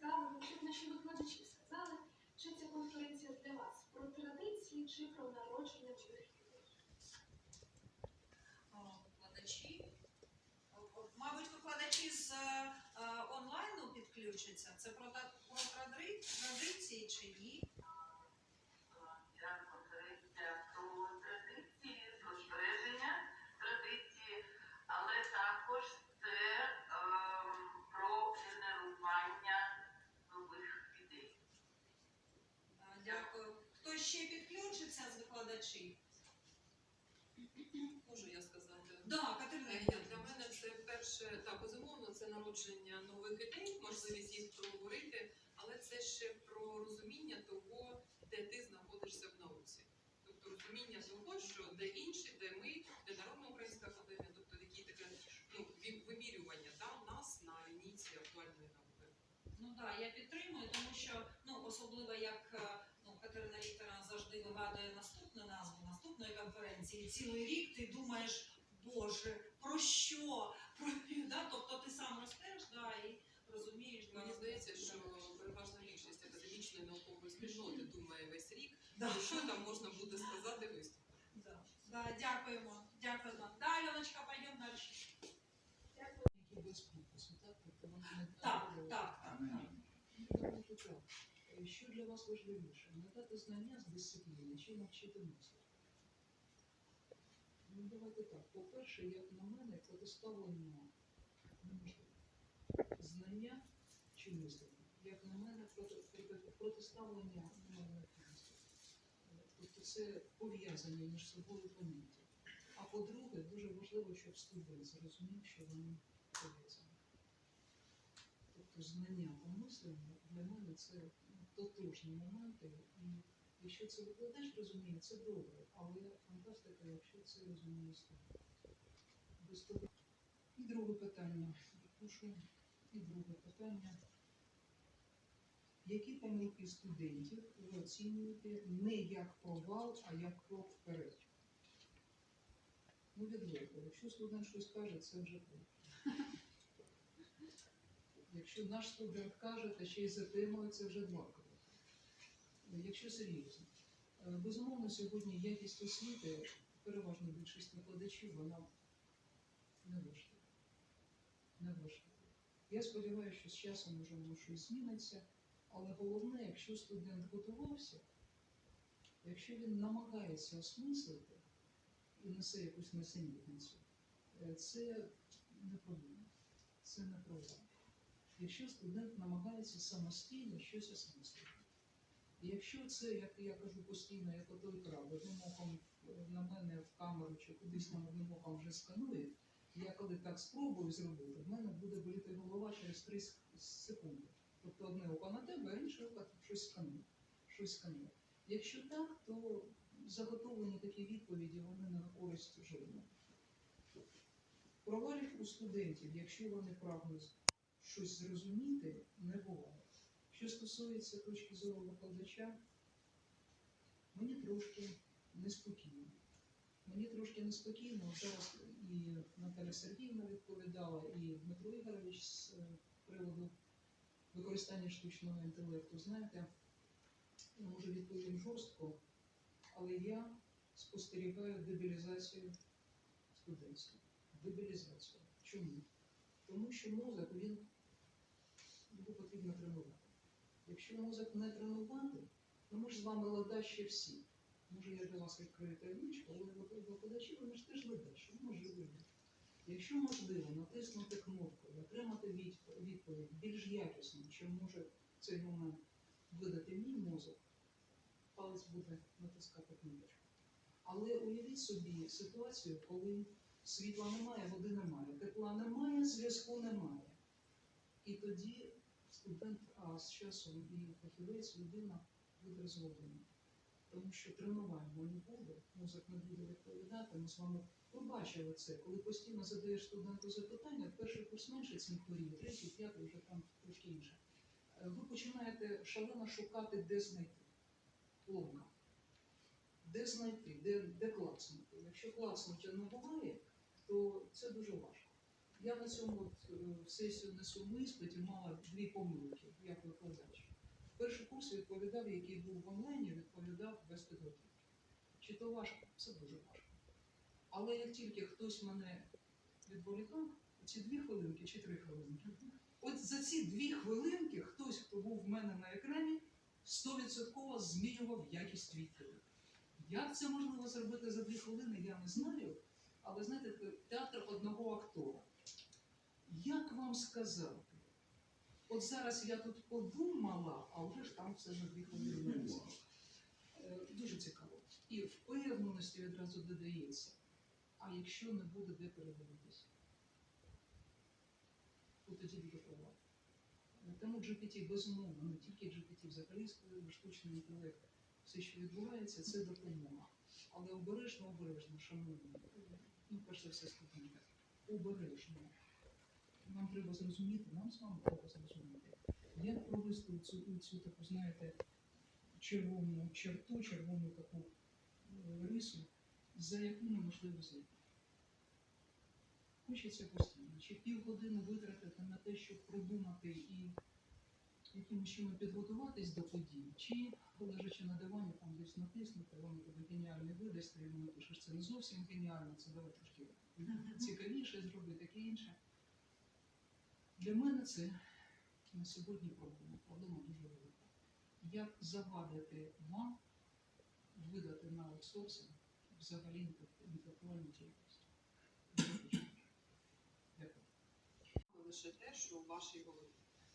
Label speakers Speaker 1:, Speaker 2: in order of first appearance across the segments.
Speaker 1: цікавимо, щоб наші викладачі сказали, що ця конференція для вас про традиції чи про народження нових
Speaker 2: викладачі. Мабуть, викладачі з е, е, онлайну підключаться. Це про, про традиції чи ні? Ще підключиться з викладачів?
Speaker 3: Можу я сказати?
Speaker 2: Да, Катерина.
Speaker 3: Е, Для мене це перше, так, безумовно, це народження нових ідей, можливість їх проговорити, але це ще про розуміння того, де ти знаходишся в науці. Тобто розуміння того, що де інші, де ми, де Народна українська академія, тобто які таке ну, вимірювання да, нас на лінійці актуальної науки.
Speaker 2: Ну так, я підтримую, тому що ну особливо як е, ну Катерина Вікторовна завжди вигадує наступну назву наступної конференції. Цілий рік ти думаєш, Боже, про що? Про да? тобто ти сам ростеш, да, і розумієш. да,
Speaker 3: Мені здається,
Speaker 2: да.
Speaker 3: що переважна більшість академічної наукової спільноти думає весь рік,
Speaker 2: Да.
Speaker 3: про що там можна буде сказати виступити.
Speaker 2: Да. Да, дякуємо, дякуємо. Да, Альоночка, пойдемо далі.
Speaker 1: Дякую.
Speaker 4: так?
Speaker 2: Так, так, так.
Speaker 4: Що для вас важливіше? Надати знання з дисципліни чи навчити мислити? Ну, давайте так. По-перше, як на мене, протиставлення неможливо. Знання чи мислення? Як на мене, проти, проти- протиставлення. Е, Тобто це пов'язані між собою поняття. А по-друге, дуже важливо, щоб студент зрозумів, що вони пов'язані. Тобто знання та мислення для мене це тотожні моменти, і якщо це викладач розуміє, це добре, але фантастика, якщо це розуміє студент. І друге питання. Прошу. І друге питання. Які помилки студентів ви оцінюєте не як провал, а як крок вперед? Ну, відверто, якщо студент щось каже, це вже крок. Якщо наш студент каже, та ще й за це вже два кроки. Якщо серйозно. Е, Безумовно, сьогодні якість освіти, переважна більшість викладачів, вона не важлива. Не важлива. Я сподіваюся, що з часом можливо щось зміниться, але головне, якщо студент готувався, якщо він намагається осмислити і несе якусь несенітницю, е, це не проблема, це не проблема. Якщо студент намагається самостійно щось осмислити. Якщо це, як я кажу постійно, як отой краб, одним оком е, на мене в камеру чи кудись на одним оком вже сканує, я коли так спробую зробити, в мене буде боліти голова через 3 секунди. Тобто одне око на тебе, а інше око щось сканує. Щось сканує. Якщо так, то заготовлені такі відповіді вони не на користь жодного. Провалів у студентів, якщо вони прагнуть щось зрозуміти, не буває. Що стосується точки зору викладача, мені трошки неспокійно. Мені трошки неспокійно. Зараз і Наталя Сергіївна відповідала, і Дмитро Ігорович з приводу використання штучного інтелекту. Знаєте, я може відповім жорстко, але я спостерігаю дебілізацію студентів. Дебілізацію. Чому? Тому що мозок він його потрібно тренувати. Якщо мозок не тренувати, то ми ж з вами ледачі всі. Може, я для вас відкрию таємничку, але ви- викладачі, вони ж теж ледачі, ну, може вийде. Якщо можливо натиснути кнопку і отримати відповідь більш якісно, чим може цей момент видати мій мозок, палець буде натискати кнопочку. Але уявіть собі ситуацію, коли світла немає, води немає, тепла немає, зв'язку немає. І тоді студент, а з часом і фахівець, людина буде розгублена. Тому що тренування не буде, мозок не буде відповідати. Ми з вами побачили це. Коли постійно задаєш студенту запитання, перший курс менше цим хворіє, третій, п'ятий вже там трошки інше. Е, Ви починаєте шалено шукати, де знайти. Ломка. Де знайти, де, де клацнути. Якщо клацнути не буває, то це дуже важко. Я на цьому е, сесію на цьому іспиті мала дві помилки, як викладач. Перший курс відповідав, який був в онлайні, відповідав без підготовки. Чи то важко? Це дуже важко. Але як тільки хтось мене відволікав, ці дві хвилинки чи три хвилинки, от за ці дві хвилинки хтось, хто був в мене на екрані, стовідсотково змінював якість відповіді. Як це можливо зробити за дві хвилини, я не знаю. Але знаєте, театр одного актора. Як вам сказати? От зараз я тут подумала, а вже ж там все дві хвилини. Е, Дуже цікаво. І впевненості відразу додається. А якщо не буде де передивитися? От тоді дуже проблема. Тому GPT безумовно, не тільки GPT, взагалі штучний інтелект, все, що відбувається, це допомога. Але обережно, обережно, шановні, ну, перш за все, студенти, обережно. Нам треба зрозуміти, нам з вами треба зрозуміти, як провести цю, цю таку, знаєте, червону черту, червону таку е, рису, за яку неможливо зайти. Хочеться постійно, чи півгодини витратити на те, щоб продумати і якимось чином підготуватись до подій, чи лежачи на дивані, там десь натиснути, воно тобі геніальний видасть, ти йому напишеш, це не зовсім геніально, це давай трошки цікавіше зроби, таке інше. Для мене це на сьогодні проблема. Проблема дуже велика. Як завадити вам видати на аутсорсинг взагалі інтелектуальну діяльність? Дякую.
Speaker 3: лише те, що в вашій голові.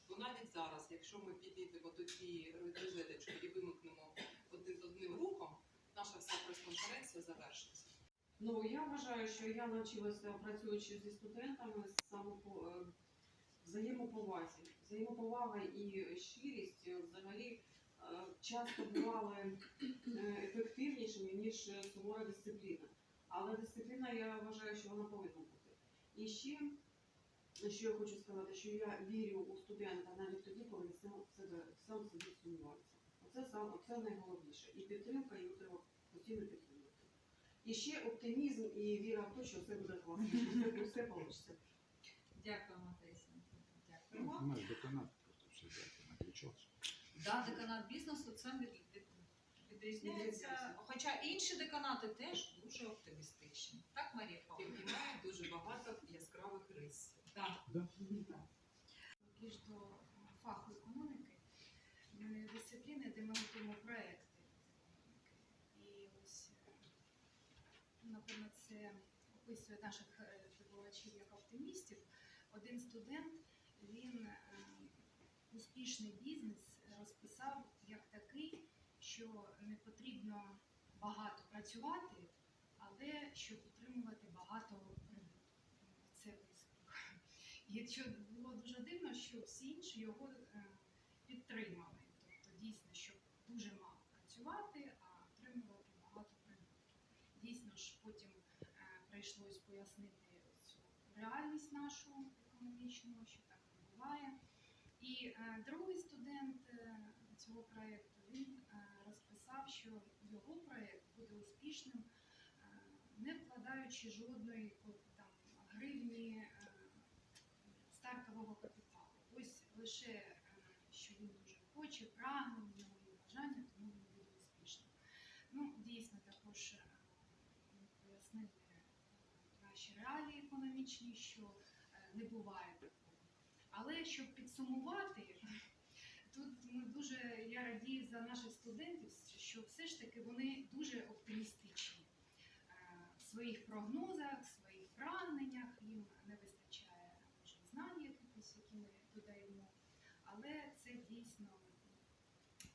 Speaker 3: Бо навіть зараз, якщо ми підійдемо до тієї розеточки і вимкнемо один одним рухом, наша вся прес-конференція завершиться.
Speaker 5: Ну я вважаю, що я навчилася працюючи зі студентами самопо е, взаємоповазі. Взаємоповага і щирість взагалі е, часто бували е, ефективнішими ніж сувора дисципліна. Але дисципліна я вважаю, що вона повинна бути. І ще що я хочу сказати, що я вірю у студента навіть тоді, коли сам себе сам собі сумнівається. Оце сам оце найголовніше. І підтримка, його треба постійно підтримувати. І ще оптимізм і віра в те, що все буде класно, все, вийде.
Speaker 2: Дякуємо,
Speaker 6: Наш деканат просто все дякую, наключався.
Speaker 2: Да, деканат бізнесу від, від, відрізняється. Хоча інші деканати теж дуже оптимістичні. Так, Марія
Speaker 3: І
Speaker 2: Павлівна?
Speaker 3: має дуже багато яскравих рис.
Speaker 2: Так.
Speaker 7: більш до фаху економіки, в дисципліни, де ми готуємо проекти економіки. І ось, е, напевно, це описує наших е, здобувачів як оптимістів. Один студент, він е, успішний бізнес розписав як такий, що не потрібно багато працювати, але щоб отримувати багато прибутку. Це висновок. І що було дуже дивно, що всі інші його е, підтримали. Тобто дійсно, щоб дуже мало працювати, а отримувати багато прибутку. Дійсно ж потім е, прийшлось пояснити цю реальність нашу економічну, що так. І е, другий студент е, цього проєкту він е, розписав, що його проєкт буде успішним, не вкладаючи жодної там, гривні. стартового капіталу. Ось лише що він дуже хоче, прагне, в нього є бажання, тому він буде успішним. Ну, дійсно, також е, наші реалії економічні, що не буває такого. Але щоб підсумувати, тут ми дуже я радію за наших студентів, що все ж таки вони дуже оптимістичні е, в своїх прогнозах, в своїх прагненнях. Їм не вистачає може, знань якихось, які ми додаємо. Але це дійсно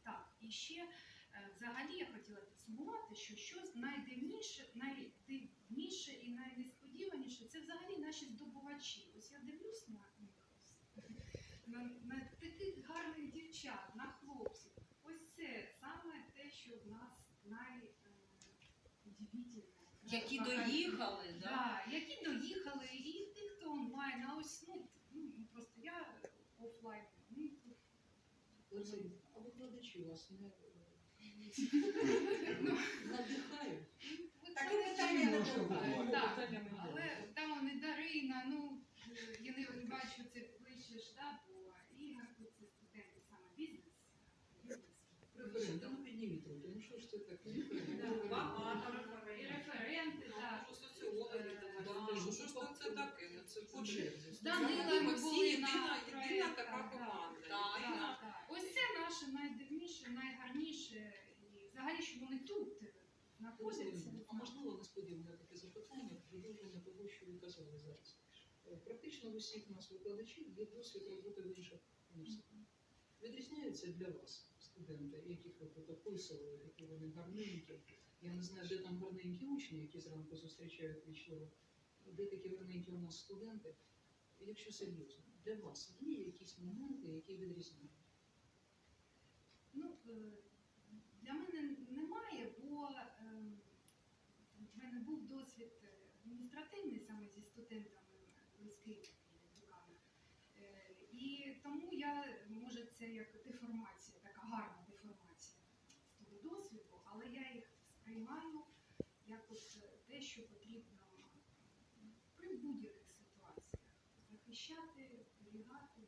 Speaker 7: так. І ще е, взагалі я хотіла підсумувати, що щось найдивніше, найдивніше і найнесподіваніше це взагалі наші здобувачі. Ось я дивлюсь на на, на таких гарних дівчат, на хлопців. Ось це саме те, що в нас найудивительне.
Speaker 2: Які доїхали, да?
Speaker 7: Да, які доїхали, і тих, хто онлайн, а ось ну, ну просто я офлайн. Ну, тут
Speaker 4: а викладачі вас не
Speaker 7: Ну,
Speaker 4: надихають?
Speaker 2: Так і питання
Speaker 7: не. Так,
Speaker 2: було.
Speaker 7: але там вони Дарина, ну е, я не бачу це пишеш, да, бо Ігор тут це студенти саме бізнес. бізнес.
Speaker 4: Референти, ну підніміть руки, ну що ж це таке?
Speaker 2: Багато
Speaker 7: І референти, так.
Speaker 3: Може, соціологи
Speaker 4: Да,
Speaker 3: давати. Ну, що ж то це таке? Ну, це хоче.
Speaker 4: черзі.
Speaker 7: З ми
Speaker 3: всі
Speaker 7: були
Speaker 3: єдина,
Speaker 7: на
Speaker 3: єдина
Speaker 7: проєктах,
Speaker 3: така
Speaker 7: да.
Speaker 3: команда.
Speaker 2: Так,
Speaker 3: єдина.
Speaker 7: Так, так. Ось це наше найдивніше, найгарніше. І взагалі, що вони тут знаходяться.
Speaker 4: А можливо, несподіване таке запитання, продовження того, що ви казали зараз. Е, Практично в усіх нас викладачів є досвід роботи в інших університетах. Відрізняються для вас студенти, яких ви тут які вони гарненькі. Я не знаю, де там гарненькі учні, які зранку зустрічають вічливо. Де такі гарненькі у нас студенти. Якщо серйозно, для вас є якісь моменти, які відрізняють?
Speaker 7: Ну, е, для мене немає, бо е, в мене був досвід адміністративний саме зі студентами близькими дуками. Е, І тому я, може, це як деформація, така гарна деформація з того досвіду, але я їх сприймаю як от е, те, що потрібно при будь-яких ситуаціях захищати, зберігати,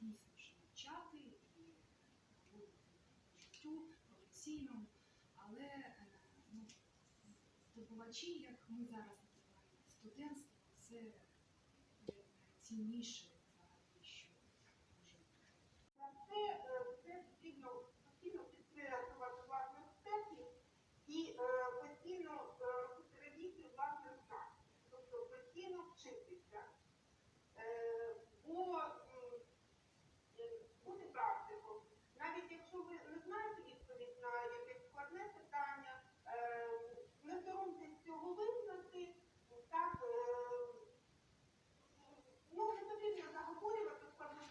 Speaker 7: дійсно ж навчати і по життю професійному, але е, ну, здобувачі, як ми зараз називаємо студентство, це е, найцінніше взагалі, що може бути.
Speaker 8: На це, е, це потрібно постійно підтверджувати власних експертів і е, постійно е, робити ревізію власних знань, тобто постійно вчитися. Е, Бо м, е, бути практиком, навіть якщо ви не знаєте відповідь на якесь складне питання, е, не соромтесь цього визнати, так, е, Ну, не потрібно заговорювати складну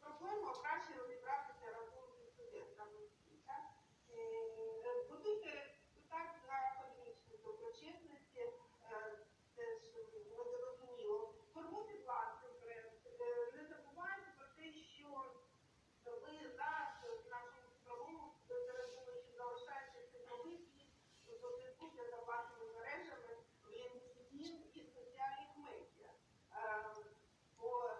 Speaker 8: проблему, а краще розібратися разом зі студентами. Так? Е, Будуйте так на академічній доброчесності, е, теж не зрозуміло. Формуйте власний бренд. Е, Не забувайте про те, що ви зараз в нашому цифровому середовищі залишаєтеся новий світ, слідкуйте за вашими мережами в LinkedIn і соціальних медіа. Е, Бо,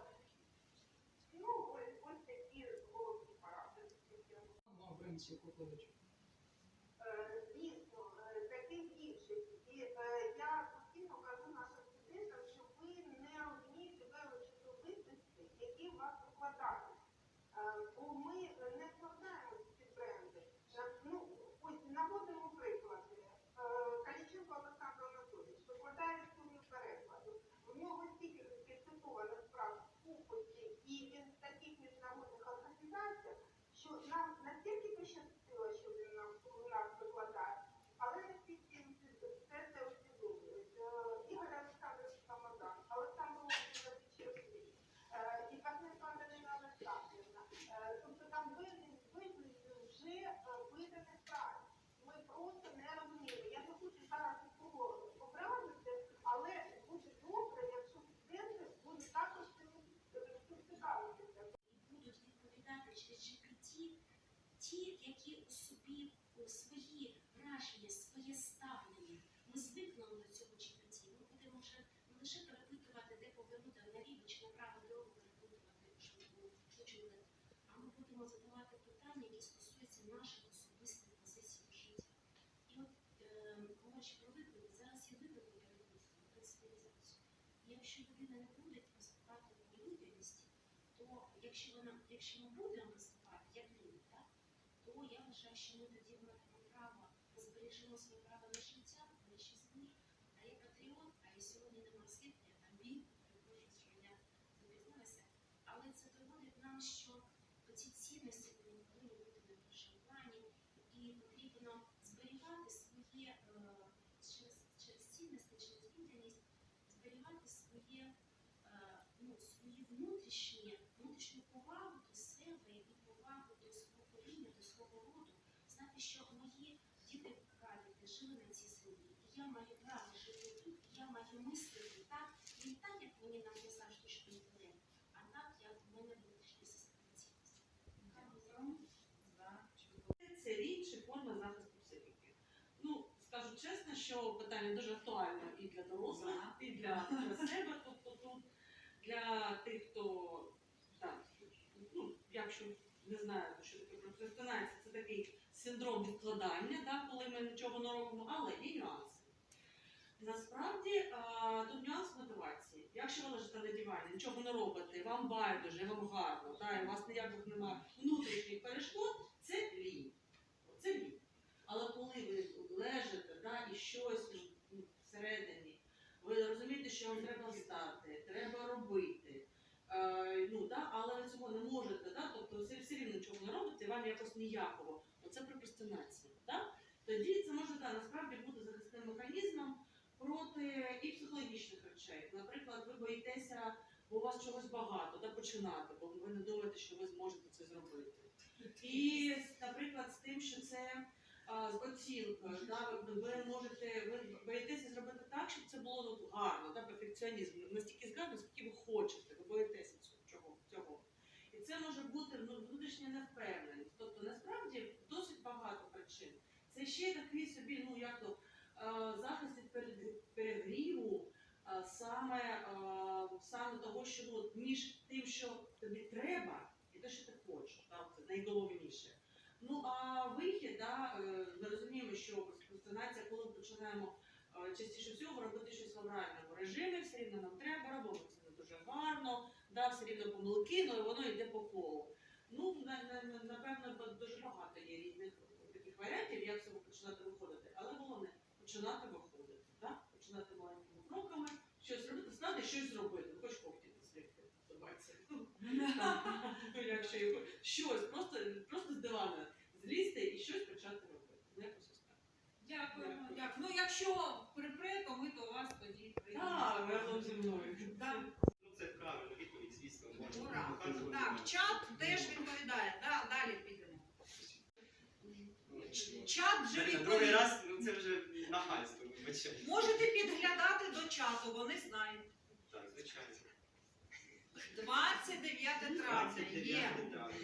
Speaker 8: ну, ось, ось такі головні поради. які я можу.
Speaker 4: Ну, а принцип викладачів.
Speaker 8: Е, Звісно, е, таких інших. І е, я постійно кажу нашим студентам, що ви не розумієте величі особистості, які у вас викладають. Е, Бо ми не складаємо ці бренди. Е, Ну, ось наводимо приклади. Е, Каліченко Олександр Анатолійович викладає сумів перекладу. У нього стільки цитованих справ в купоті і він в таких міжнародних організаціях, що нам настільки пощастило, що він нам у нас викладає, але настільки все це усвідомлюють. Е, Ігор Олександрович Самодан, Олександр Володимирович Черквій, е, і Павленко Антонина Олександрівна. Е, Тобто там визнані визнані вже е, виданих праць. Ми просто не розуміємо. Я не хочу зараз нікого образити, але буде добре, якщо студенти будуть також цим цим цікавитися.
Speaker 9: будуть відповідати ті, які у собі у свої враження, своє ставлення. Ми звикнемо до цього GPT. Ми будемо вже не лише перепитувати, де повернути наліво чи направо дорогу перепитувати швидку швидку, а ми будемо задавати питання, які стосуються наших особистих позицій в житті. І от, е, говорячи про виклики, зараз є виклики керівництва, принципіалізацію. І якщо людина не буде виступати в людяності, то якщо вона, якщо ми будемо виступати як люди, так, то я вважаю, що ми тоді матимемо право, збережемо своє право на життя, на щасливі. А я патріот, а я сьогодні нема світла, я там він, перепрошую, що. Але це доводить нам, що ці цінності вони повинні бути на першому плані, і потрібно зберігати своє е, через, цінності, через людяність, зберігати своє е, ну, свої внутрішні, що мої діди прадіди жили на цій землі, і я маю право жити тут, і я маю мислити так, не так, як мені нав'язав штучний інтелект, а так, як в мене внутрішня система цінностей.
Speaker 10: Це річ чи форма захисту психіки. Ну, скажу чесно, що питання дуже актуальне і для дорослих, і для, для себе. Тобто тут для тих, хто так, ну, якщо не знаю, що таке прокрастинація, це такий синдром відкладання, да, коли ми нічого не робимо, але є нюанси. Насправді тут нюанс мотивації. Якщо ви лежите на дивані, нічого не робите, вам байдуже, вам гарно, да, і у вас ніяких немає внутрішніх перешкод, це лінь. Це лінь. Але коли ви лежите да, і щось ну, всередині, ви розумієте, що вам треба встати, треба робити. Е, ну, да, але ви цього не можете, да, тобто ви все рівно нічого не робите, вам якось ніяково. Оце прокрастинація. Да? Тоді це може да, насправді бути захисним механізмом проти і психологічних речей. Наприклад, ви боїтеся, бо у вас чогось багато, да, починати, бо ви не думаєте, що ви зможете це зробити. І, наприклад, з тим, що це а, з оцінкою, да, ви, можете, ви боїтеся зробити так, щоб це було ну, гарно, да, перфекціонізм, настільки згарно, скільки ви хочете, ви боїтеся цього. Цього. І це може бути ну, внутрішня невпевненість. Тобто насправді. Це ще такий собі, ну як то, е, захист від перегріву, е, саме, е, саме того, що ну, між тим, що тобі треба, і те, що ти хочеш. Так, це найголовніше. Ну а вихід, да, ми розуміємо, що прокрастинація, коли ми починаємо частіше всього робити щось в авральному режимі, все рівно нам треба, робимо це не дуже гарно, да, все рівно помилки, ну і воно йде по колу. Ну, на, на, на- напевно, дуже багато є різних варіантів, як з цього починати виходити. Але головне починати виходити, так? починати маленькими кроками, щось робити, стати щось зробити. Хоч когті собаці. Ну, якщо його щось, просто, просто з дивана злізти і щось почати робити. Ну, якось так.
Speaker 2: Дякуємо. Дякую. Ну, якщо припре, то ми до вас тоді прийдемо.
Speaker 10: Так, разом зі мною.
Speaker 11: Ну, це правильно, відповідь, звісно, можна.
Speaker 2: Ура. Так, чат теж відповідає. Да, далі підемо. Чат вже
Speaker 11: Другий
Speaker 2: відповідає.
Speaker 11: раз, ну це вже нахальство, вибачайте.
Speaker 2: Можете підглядати до чату, вони знають.
Speaker 11: Так, звичайно.
Speaker 2: 29 травня є.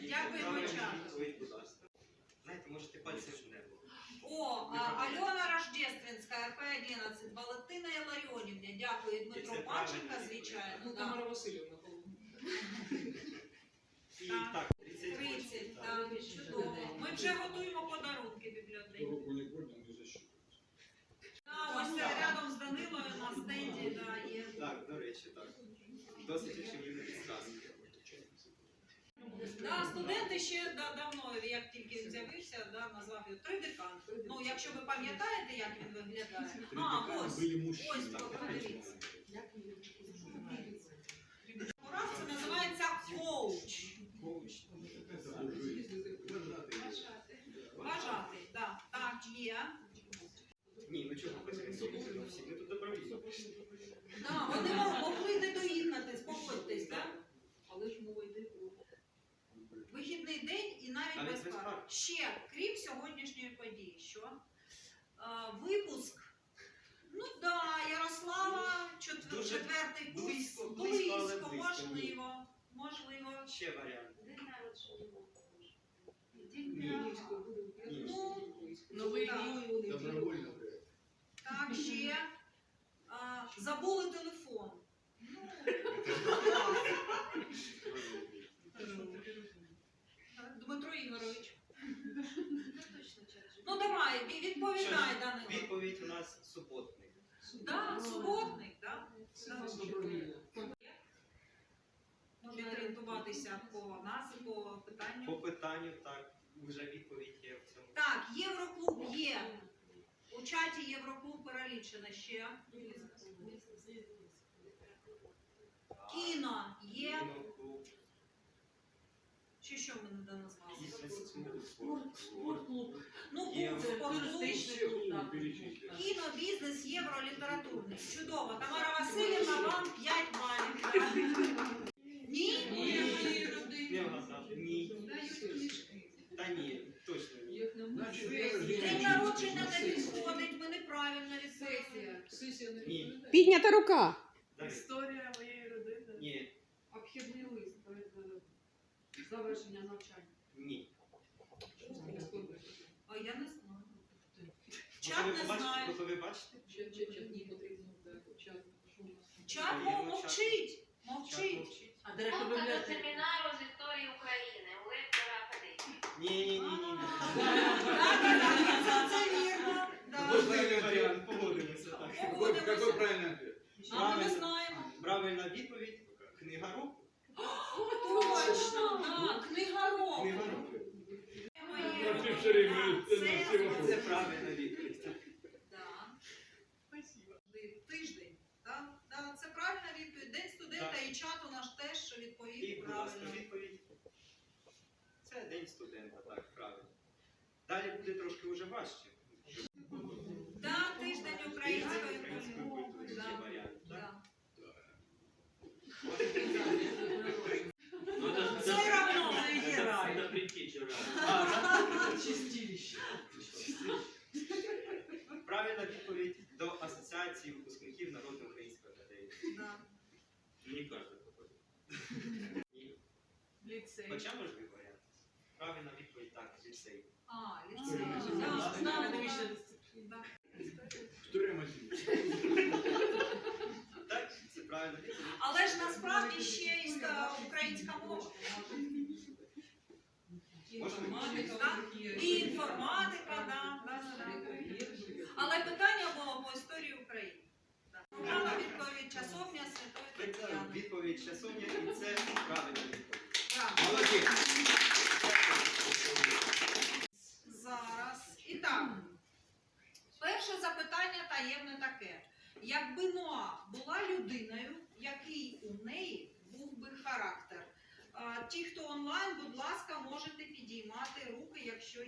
Speaker 2: Дякуємо, чат.
Speaker 11: Відповідь, будь ласка. Знаєте, можете пальцем в небо.
Speaker 2: О, а, Альона Рождественська, РП-11, Валентина Іларіонівна, дякую, Дмитро
Speaker 11: Це
Speaker 2: Панченка, звичайно.
Speaker 4: Ну,
Speaker 2: да.
Speaker 4: Тамара Васильівна, головне.
Speaker 11: І
Speaker 2: Так.
Speaker 11: так, 30
Speaker 2: 30,
Speaker 11: так.
Speaker 2: так, чудово. Ми вже готуємо подарунки бібліотеки. Да, ось це рядом з Данилою на стенді, да, є.
Speaker 11: Так, до речі, так. Досить очевидна підсказка.
Speaker 2: Да, студенти ще да, давно, як тільки з'явився, да, назвав його тридекан. Ну, якщо ви пам'ятаєте, як він виглядає. А, ось, ось, подивіться. Урок це називається коуч. Вважати, да. так, є.
Speaker 11: Ні, ну чого потрібно? Ну, всі, ми тут добровільно.
Speaker 2: Да, вони мо- могли не доїхати, спогодьтесь, так?
Speaker 5: Але ж мова йде про
Speaker 2: Вихідний день і навіть
Speaker 11: Навіть
Speaker 2: без
Speaker 11: без
Speaker 2: пар.
Speaker 11: пар.
Speaker 2: Ще, крім сьогоднішньої події, що а, випуск. Ну так, да, Ярослава, чот-
Speaker 11: Дуже
Speaker 2: четвертий курс.
Speaker 11: близько, близько, але
Speaker 2: близько,
Speaker 11: близько, ні.
Speaker 2: можливо, можливо.
Speaker 11: Ще варіант.
Speaker 9: День народження.
Speaker 11: Ні. Ні.
Speaker 2: Ну,
Speaker 5: новий
Speaker 2: Так.
Speaker 5: рік, вони
Speaker 6: Добровольно.
Speaker 2: так, ще. А, забули телефон. Ну, Дмитро Ігорович.
Speaker 9: Точно через
Speaker 2: Давай, відповідай, Данило.
Speaker 11: Відповідь у нас суботник.
Speaker 2: Да, суботник, да? Можна орієнтуватися по назві, по
Speaker 11: По
Speaker 2: питанню.
Speaker 11: питанню, так, вже відповідь є в цьому.
Speaker 2: Так, Євроклуб є. У чаті Євроклуб перелічено ще. Кіно є. Чи що ми не назвали?
Speaker 10: Спортклуб.
Speaker 2: Ну.
Speaker 10: Туристичний клуб, так.
Speaker 2: Кіно, бізнес, євро, літературний. Чудово. Тамара Васильівна, вам 5 балів. Ні?
Speaker 11: Ні. Та ні, точно ні.
Speaker 4: День
Speaker 2: народження не підходить, ми неправильно відповіли.
Speaker 5: сесія. Сесія не
Speaker 12: Піднята рука.
Speaker 5: Завершенням навчання.
Speaker 11: Ні.
Speaker 2: А я не знаю. Чат не знає.
Speaker 11: Готові бачити?
Speaker 5: Чат, чат, чат, ні, потрібно так, чат. Що у нас?
Speaker 2: Чат мов- мовчить. Мовчить.
Speaker 10: директор
Speaker 13: Підготовка до
Speaker 10: бібліотеки.
Speaker 13: семінару з історії України у лектора академії.
Speaker 11: Ні, ні, ні, ні.
Speaker 2: Це це вірно. да.
Speaker 11: Можливий варіант, погодимося так.
Speaker 6: Какой, какой правильный ответ?
Speaker 2: А ми не знаємо.
Speaker 11: Правильна відповідь книга року.
Speaker 2: Точно, да, книга року. Це-
Speaker 11: правильна відповідь.
Speaker 2: Тиждень. Це правильна відповідь. День студента і чат у нас теж відповів правильно.
Speaker 11: Це день студента, так, правильно. Далі буде трошки вже важче.
Speaker 2: Да, тиждень української
Speaker 11: Української
Speaker 2: мови.
Speaker 11: культури,
Speaker 2: Да.
Speaker 11: є варіант. так?
Speaker 2: Да.
Speaker 10: Ну, це-
Speaker 2: Все
Speaker 10: це-
Speaker 2: равно
Speaker 10: це-
Speaker 2: не
Speaker 10: це-
Speaker 2: герой.
Speaker 10: Це предтеча реально.
Speaker 11: А, так?
Speaker 4: Чистилище.
Speaker 11: Правильна відповідь до Асоціації випускників Народно-Української академії.
Speaker 2: Да.
Speaker 11: Мені кожен походить. Ні.
Speaker 5: Ліцей.
Speaker 11: Хоча можливий варіант. Правильна відповідь так, ліцей.
Speaker 2: А, ліцей.
Speaker 11: Так, це правильна відповідь.
Speaker 2: Але ж насправді ще і українська мова. І інформатика, да, да, да, да. Але питання було по історії України. Відповідь часовня Святої.
Speaker 11: Відповідь часовня, і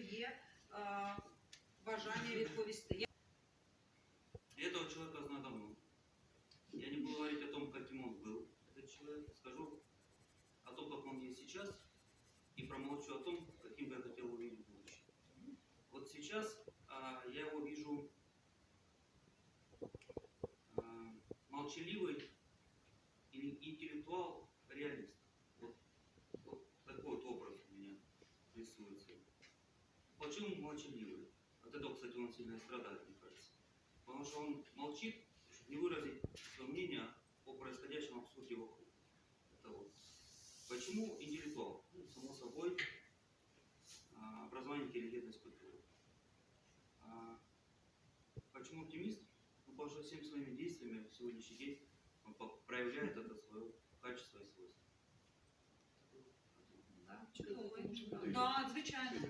Speaker 2: є а, бажання відповісти.
Speaker 12: Я этого человека знаю давно. Я не буду говорить о том, каким он был, этот человек. Скажу о том, как он есть сейчас, и промолчу о том, каким бы я хотел увидеть в будущем. Вот сейчас а, я его вижу а, молчаливый и- Почему молчаливый? От этого, кстати, он сильно страдает, мне кажется. Потому что он молчит, чтобы не выразить свое мнение о происходящем абсурде вокруг. Это вот. Почему интеллектуал? Ну, само собой, а, образование, интеллигентность, культура. А, Почему оптимист? Ну, потому что всеми своими действиями в сегодняшний день он проявляет это свое
Speaker 2: Да, звичайно.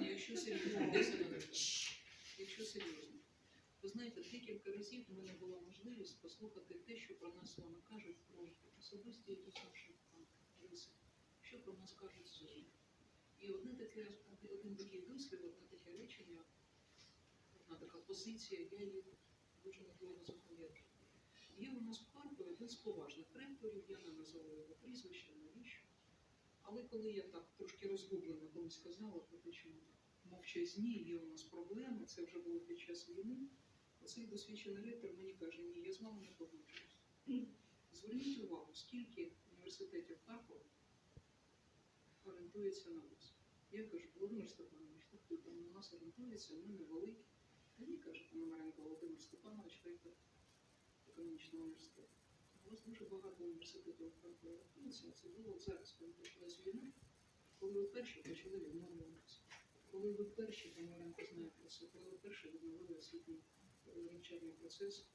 Speaker 4: Якщо серйозно, якщо серйозно, ви знаєте, декілька разів в мене була можливість послухати те, що про нас вами кажуть про особисті якісь наші риси, що про нас кажуть зовні. І одне таке, один такий вислів, одне таке речення, одна така позиція, я її дуже надовго запам'ятаю. Є у нас в Харкові один з поважних ректорів, я не назову його прізвище, навіщо. Але коли я так трошки розгублено коли сказала про те, що мовчазні, є у нас проблеми, це вже було під час війни, оцей досвідчений ректор мені каже, ні, я з вами не погоджуюсь. Зверніть увагу, скільки університетів Харкова орієнтується на вас. Я кажу, Володимир Степанович, хто там на нас орієнтується, ми невеликі. Та ні, каже Пономаренко Володимир Степанович, ректор економічного університету. У вас дуже багато університетів в Харкові орієнтується. Це було зараз, коли почалась війна, коли ви перші почали відновлюватися. Коли ви перші, Пономаренко знає про це, коли ви перші відновили освітній е, навчальний процес,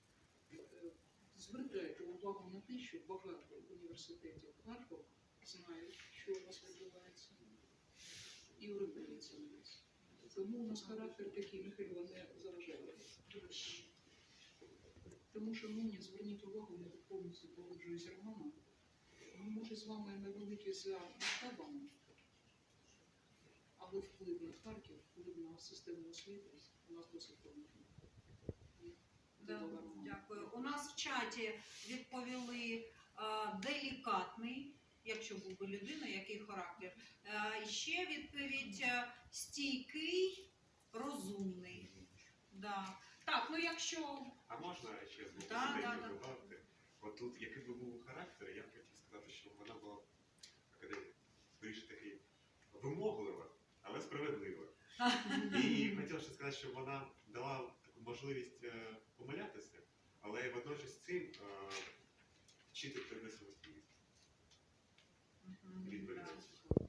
Speaker 4: е, звертайте увагу на те, що багато університетів Харкова знають, що у вас відбувається, і орієнтуються на вас. Тому у нас характер такий, Михайло, не заважає. Тому, шановні, зверніть увагу, я повністю погоджуюсь Романом. Ми, може, з вами невеликі за масштабами, але вплив на Харків, вплив на систему освіти у нас досить великий.
Speaker 2: Дякую. У нас в чаті відповіли е, делікатний, якщо був би людина, який характер. Е, ще відповідь е, стійкий, розумний. Да. Так, ну якщо.
Speaker 14: А можна ще з боку додати? От тут, який би був характер, я б хотів сказати, що вона була більш таки вимоглива, але справедлива. І хотів ще сказати, що вона дала таку можливість е, помилятися, але водночас з цим е, вчити тебе самостійність.
Speaker 2: Мгм, да. відповідальність.